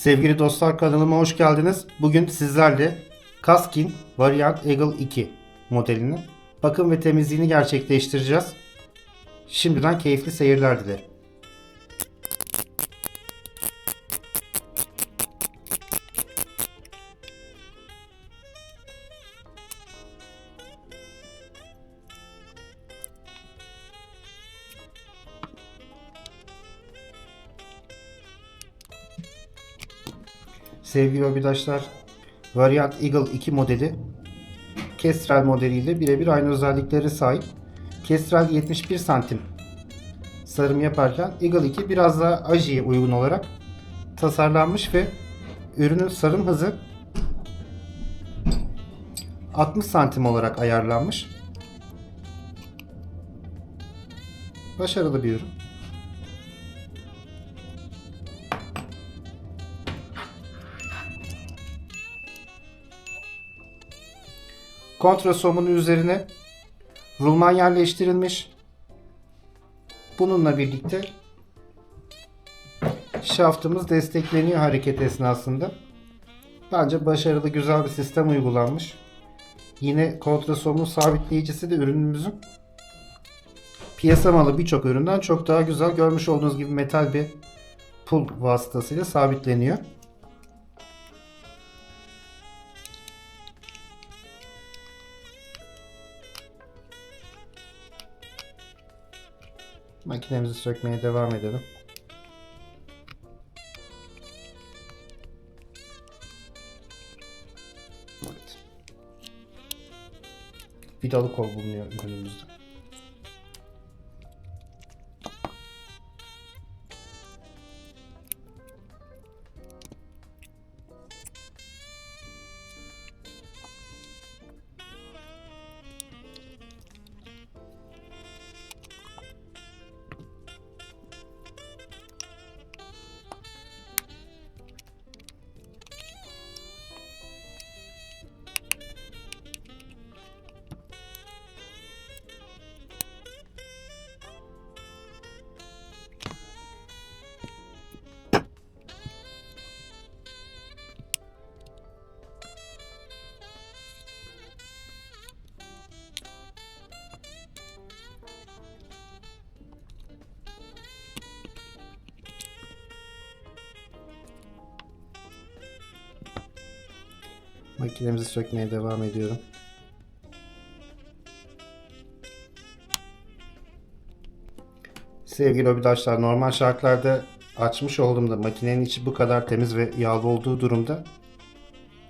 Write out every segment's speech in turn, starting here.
Sevgili dostlar kanalıma hoş geldiniz. Bugün sizlerle Kaskin Variant Eagle 2 modelinin bakım ve temizliğini gerçekleştireceğiz. Şimdiden keyifli seyirler dilerim. Sevgili hobidaşlar, Variant Eagle 2 modeli Kestrel modeliyle birebir aynı özelliklere sahip. Kestrel 71 santim sarım yaparken Eagle 2 biraz daha ajiye uygun olarak tasarlanmış ve ürünün sarım hızı 60 santim olarak ayarlanmış. Başarılı bir ürün. Kontrasomunun üzerine rulman yerleştirilmiş. Bununla birlikte şaftımız destekleniyor hareket esnasında. Bence başarılı güzel bir sistem uygulanmış. Yine kontrasomun sabitleyicisi de ürünümüzün piyasa malı birçok üründen çok daha güzel. Görmüş olduğunuz gibi metal bir pul vasıtasıyla sabitleniyor. Makinemizi sökmeye devam edelim. Evet. Vidalı kol bulunuyor ürünümüzde. Makinemizi sökmeye devam ediyorum. Sevgili hobidaşlar normal şartlarda açmış olduğumda makinenin içi bu kadar temiz ve yağlı olduğu durumda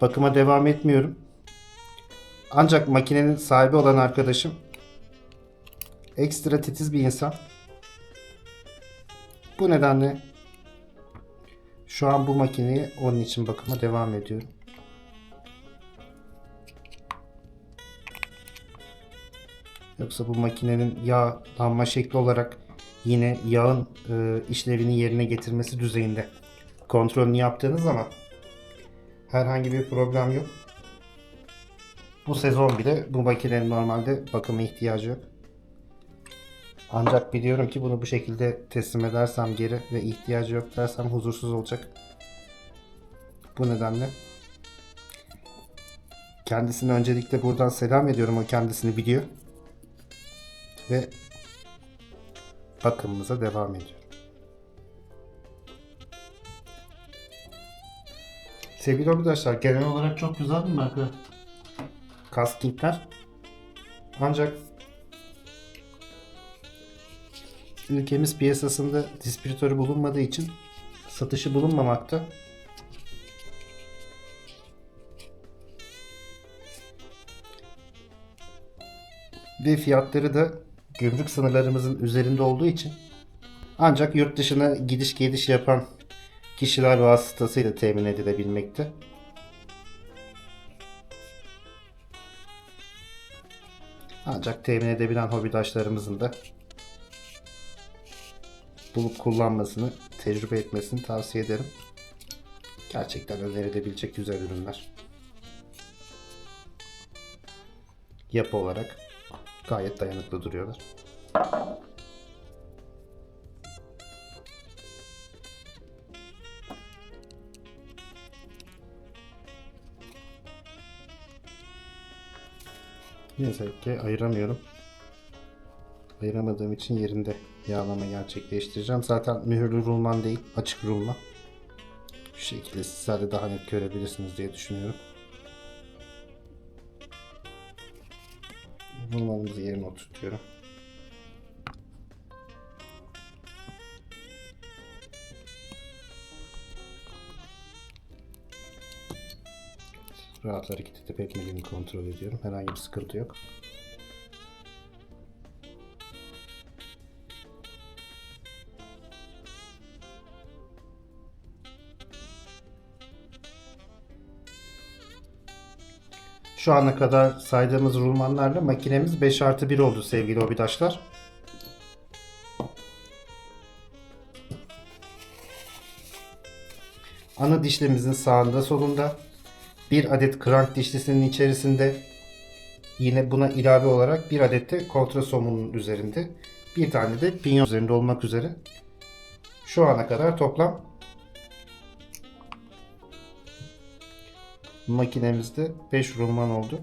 bakıma devam etmiyorum. Ancak makinenin sahibi olan arkadaşım ekstra titiz bir insan. Bu nedenle şu an bu makineyi onun için bakıma devam ediyorum. Yoksa bu makinenin yağlanma şekli olarak yine yağın e, işlevini yerine getirmesi düzeyinde kontrolünü yaptığınız zaman herhangi bir problem yok. Bu sezon bile bu makinenin normalde bakıma ihtiyacı yok. Ancak biliyorum ki bunu bu şekilde teslim edersem geri ve ihtiyacı yok dersem huzursuz olacak. Bu nedenle kendisine öncelikle buradan selam ediyorum. O kendisini biliyor ve bakımımıza devam ediyor. Sevgili arkadaşlar genel olarak çok güzel bir marka kaskingler. Ancak ülkemiz piyasasında distribütörü bulunmadığı için satışı bulunmamakta. Ve fiyatları da gümrük sınırlarımızın üzerinde olduğu için ancak yurt dışına gidiş geliş yapan kişiler vasıtasıyla temin edilebilmekte. Ancak temin edebilen hobidaşlarımızın da bulup kullanmasını, tecrübe etmesini tavsiye ederim. Gerçekten önerilebilecek güzel ürünler. Yapı olarak Gayet dayanıklı duruyorlar. Yazık ki ayıramıyorum. Ayıramadığım için yerinde yağlama gerçekleştireceğim. Zaten mühürlü rulman değil, açık rulman. Bu şekilde sizler de daha net görebilirsiniz diye düşünüyorum. Rulmanımızı yerine oturtuyorum. Rahat hareket edip ekmediğini kontrol ediyorum. Herhangi bir sıkıntı yok. Şu ana kadar saydığımız rulmanlarla makinemiz 5 artı 1 oldu sevgili hobidaşlar. Ana dişlimizin sağında solunda bir adet krank dişlisinin içerisinde yine buna ilave olarak bir adet de kontrasomunun üzerinde bir tane de pinyon üzerinde olmak üzere şu ana kadar toplam makinemizde 5 rulman oldu.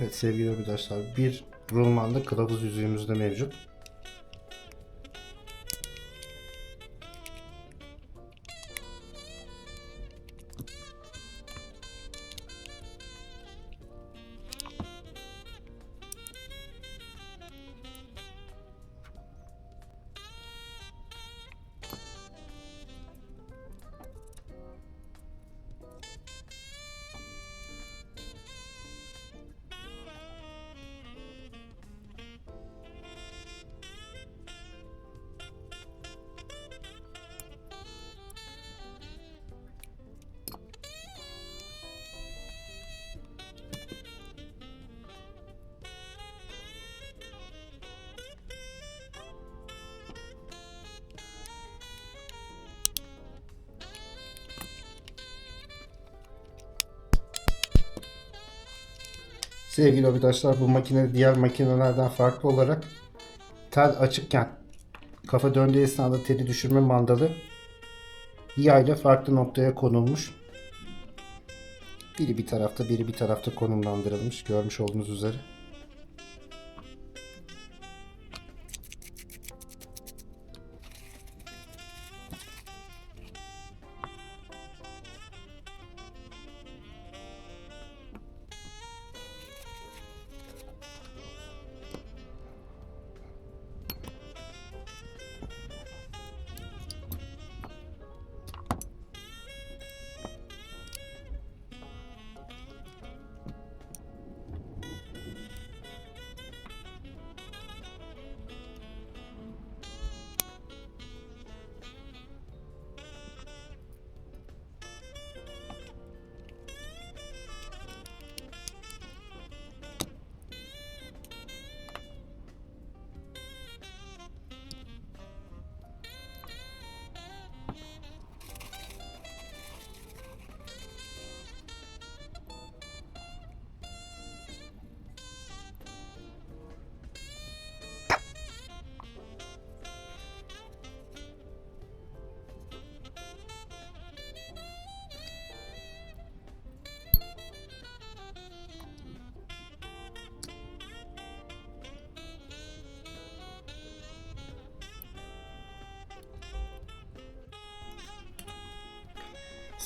Evet sevgili arkadaşlar bir rulmanda kılavuz yüzüğümüz de mevcut. Sevgili arkadaşlar bu makine diğer makinelerden farklı olarak tel açıkken kafa döndüğü esnada teli düşürme mandalı yayla farklı noktaya konulmuş. Biri bir tarafta biri bir tarafta konumlandırılmış görmüş olduğunuz üzere.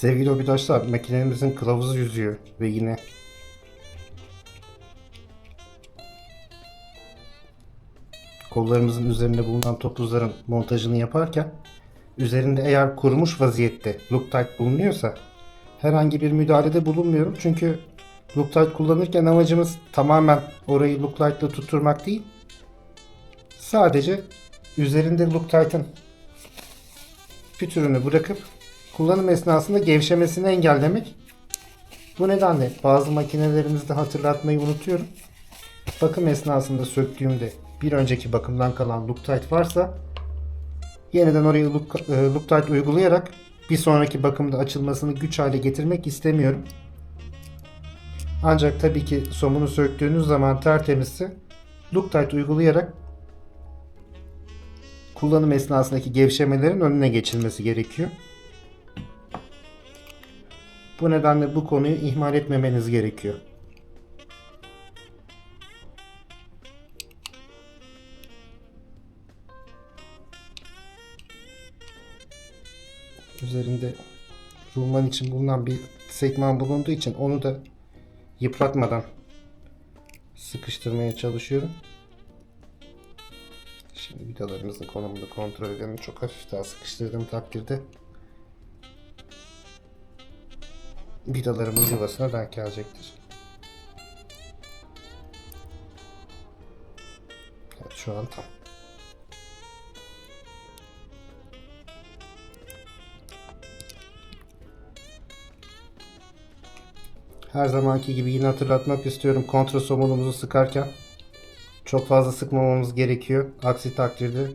Sevgili arkadaşlar makinemizin kılavuz yüzüğü ve yine kollarımızın üzerinde bulunan topuzların montajını yaparken üzerinde eğer kurumuş vaziyette Loctite bulunuyorsa herhangi bir müdahalede bulunmuyorum. Çünkü Loctite kullanırken amacımız tamamen orayı Loctite ile tutturmak değil. Sadece üzerinde Loctite'ın pütürünü bırakıp kullanım esnasında gevşemesini engellemek. Bu nedenle bazı makinelerimizde hatırlatmayı unutuyorum. Bakım esnasında söktüğümde bir önceki bakımdan kalan Loctite varsa yeniden oraya Loc- Loctite uygulayarak bir sonraki bakımda açılmasını güç hale getirmek istemiyorum. Ancak tabii ki somunu söktüğünüz zaman tertemizse Loctite uygulayarak kullanım esnasındaki gevşemelerin önüne geçilmesi gerekiyor. Bu nedenle bu konuyu ihmal etmemeniz gerekiyor. Üzerinde rulman için bulunan bir sekman bulunduğu için onu da yıpratmadan sıkıştırmaya çalışıyorum. Şimdi vidalarımızın konumunu kontrol edelim. Çok hafif daha sıkıştırdığım takdirde vidalarımız yuvasına denk gelecektir. Evet şu an tam. Her zamanki gibi yine hatırlatmak istiyorum kontrasomonumuzu sıkarken çok fazla sıkmamamız gerekiyor. Aksi takdirde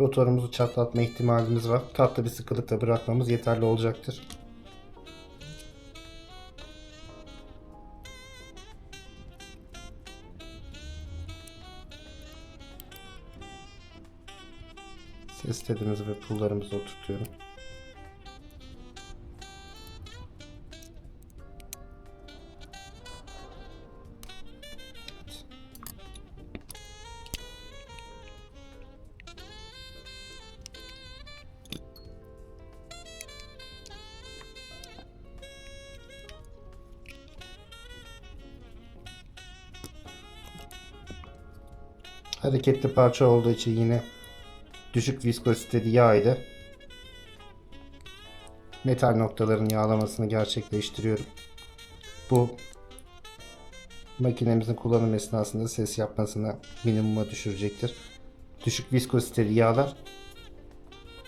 rotorumuzu çatlatma ihtimalimiz var. Tatlı bir sıkılıkta bırakmamız yeterli olacaktır. setimizi ve pullarımızı oturtuyorum. hareketli parça olduğu için yine düşük viskoziteli yağ ile metal noktaların yağlamasını gerçekleştiriyorum. Bu makinemizin kullanım esnasında ses yapmasını minimuma düşürecektir. Düşük viskoziteli yağlar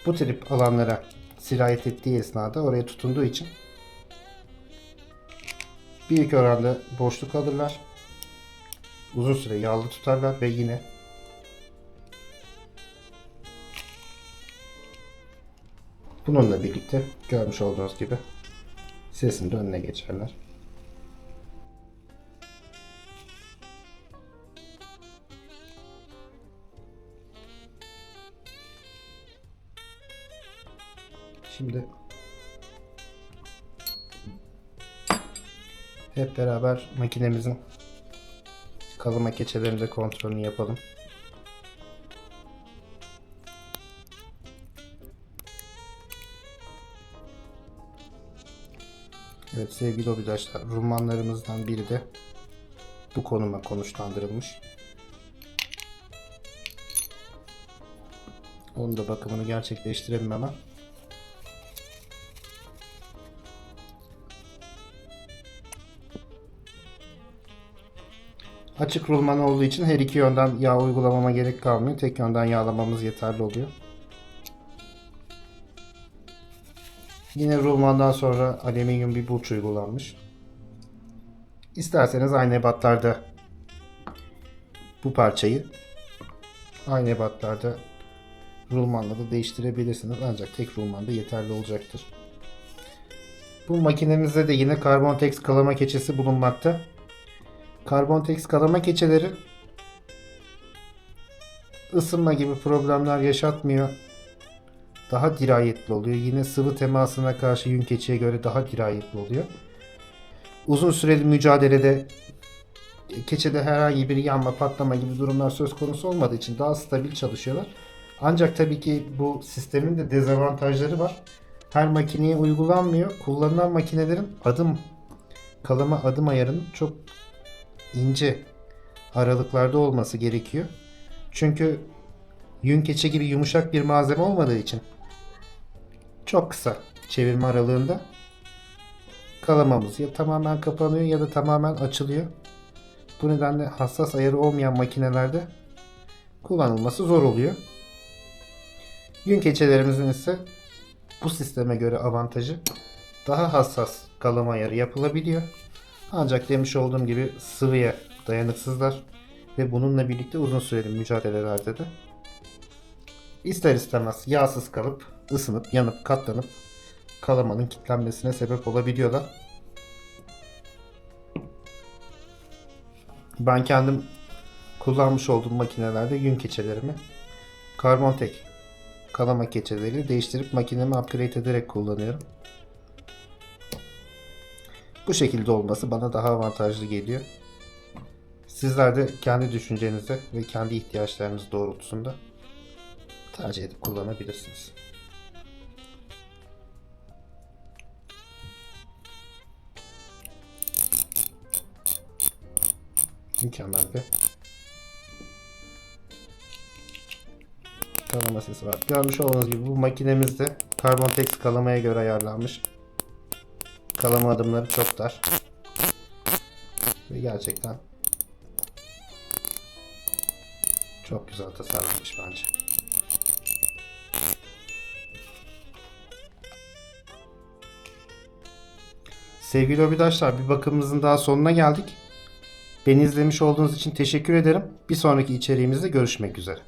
bu tip alanlara sirayet ettiği esnada oraya tutunduğu için büyük oranda boşluk alırlar. Uzun süre yağlı tutarlar ve yine bununla birlikte görmüş olduğunuz gibi sesin de önüne geçerler. Şimdi hep beraber makinemizin kalama keçelerinde kontrolünü yapalım. Evet sevgili obidaşlar, rumanlarımızdan biri de bu konuma konuşlandırılmış. Onun da bakımını gerçekleştirelim hemen. Açık rulman olduğu için her iki yönden yağ uygulamama gerek kalmıyor. Tek yönden yağlamamız yeterli oluyor. Yine rulmandan sonra alüminyum bir burç uygulanmış. İsterseniz aynı ebatlarda bu parçayı aynı ebatlarda rulmanla da değiştirebilirsiniz. Ancak tek rulmanda yeterli olacaktır. Bu makinemizde de yine karbontex kalama keçesi bulunmakta. Karbontex kalama keçeleri ısınma gibi problemler yaşatmıyor. Daha dirayetli oluyor. Yine sıvı temasına karşı yün keçiye göre daha dirayetli oluyor. Uzun süreli mücadelede keçede herhangi bir yanma, patlama gibi durumlar söz konusu olmadığı için daha stabil çalışıyorlar. Ancak tabii ki bu sistemin de dezavantajları var. Her makineye uygulanmıyor. Kullanılan makinelerin adım kalama adım ayarının çok ince aralıklarda olması gerekiyor. Çünkü yün keçe gibi yumuşak bir malzeme olmadığı için çok kısa çevirme aralığında kalamamız ya tamamen kapanıyor ya da tamamen açılıyor. Bu nedenle hassas ayarı olmayan makinelerde kullanılması zor oluyor. Yün keçelerimizin ise bu sisteme göre avantajı daha hassas kalama ayarı yapılabiliyor. Ancak demiş olduğum gibi sıvıya dayanıksızlar ve bununla birlikte uzun süreli mücadelelerde de ister istemez yağsız kalıp ısınıp yanıp katlanıp kalamanın kilitlenmesine sebep olabiliyorlar. Ben kendim kullanmış olduğum makinelerde yün keçelerimi karbontek kalama keçeleriyle değiştirip makinemi upgrade ederek kullanıyorum. Bu şekilde olması bana daha avantajlı geliyor. Sizler de kendi düşüncenize ve kendi ihtiyaçlarınız doğrultusunda tercih edip kullanabilirsiniz. Mükemmel bir kalama sesi var. Görmüş olduğunuz gibi bu makinemizde Carbontex kalamaya göre ayarlanmış. Kalama adımları çok dar. Ve gerçekten çok güzel tasarlanmış bence. Sevgili obidaşlar bir bakımımızın daha sonuna geldik. Beni izlemiş olduğunuz için teşekkür ederim. Bir sonraki içeriğimizde görüşmek üzere.